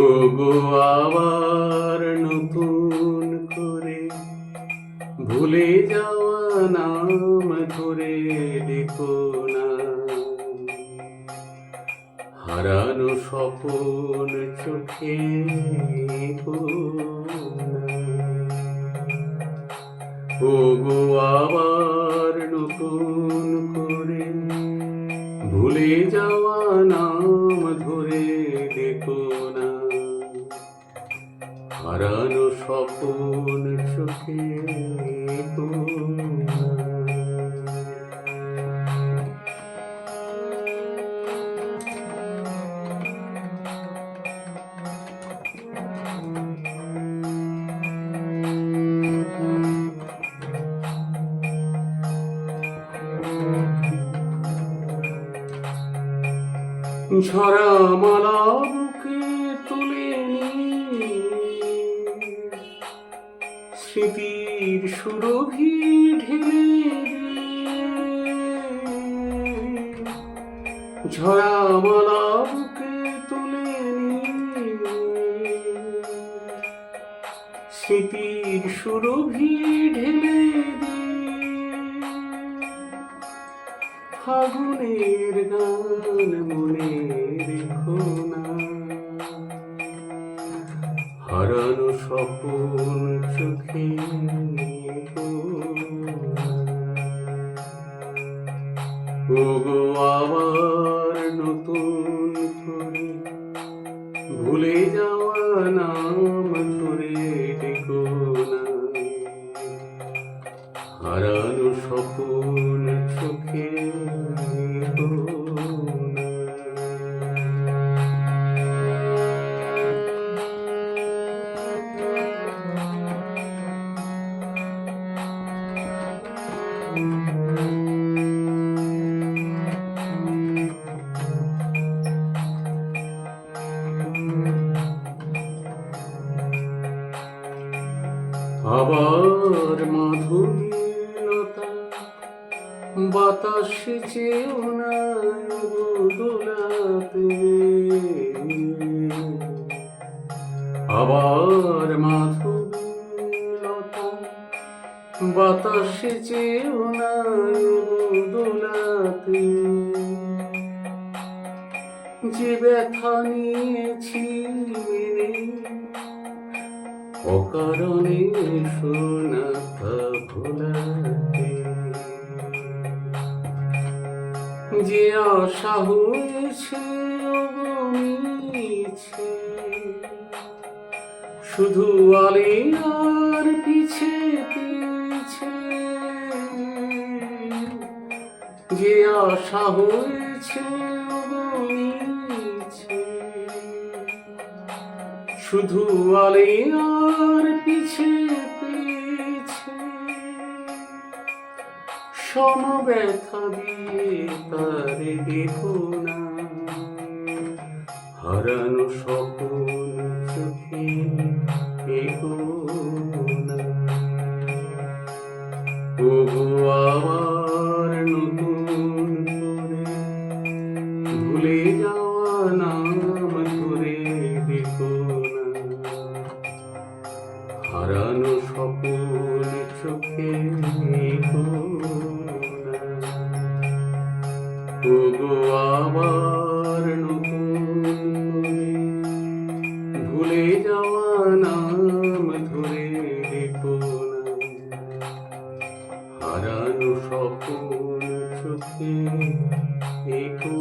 ওগো আবার নতুন করে ভুলে যাওয়া নাম ধরে দেখো না। হারানো স্বপন চোখে ওগো আবার নতুন করে ভুলে যাওয়া নাম ধরে দেখো না। হারানো স্বপন চোখে ঝরা মালা বুকে তুলে স্মৃতির সুরভি ঢেলে ঝরা মালা বুকে তুলে স্মৃতির সুরভি ঢেলে ফাগুনের গান মনে ওগো আবার নতুন করে ভুলে যাওয়া নাম ধরে ডেকো না। হারানো স্বপন চোখে আবার মাধুরীলতা বাতাসে আবার মাধুরীলতা বাতাসে চেয়েও দোলাতে যে ব্যথা নিয়েছি অকারণে শোনা ভোলাতে যে আশা হয়েছে শুধু আলে আর পিছে পিছে। যে আশা হয়েছে শুধু আলে আর পিছে সম ব্যথা দিয়ে তারে দেখো না হারানো স্বপন চোখে এগো না আবার নতুন ভুলে যাওয়া নাম না। ওগো আবার ভুলে যাওয়া নাম ধরে দেখো হারানো স্বপন চোখে এগো।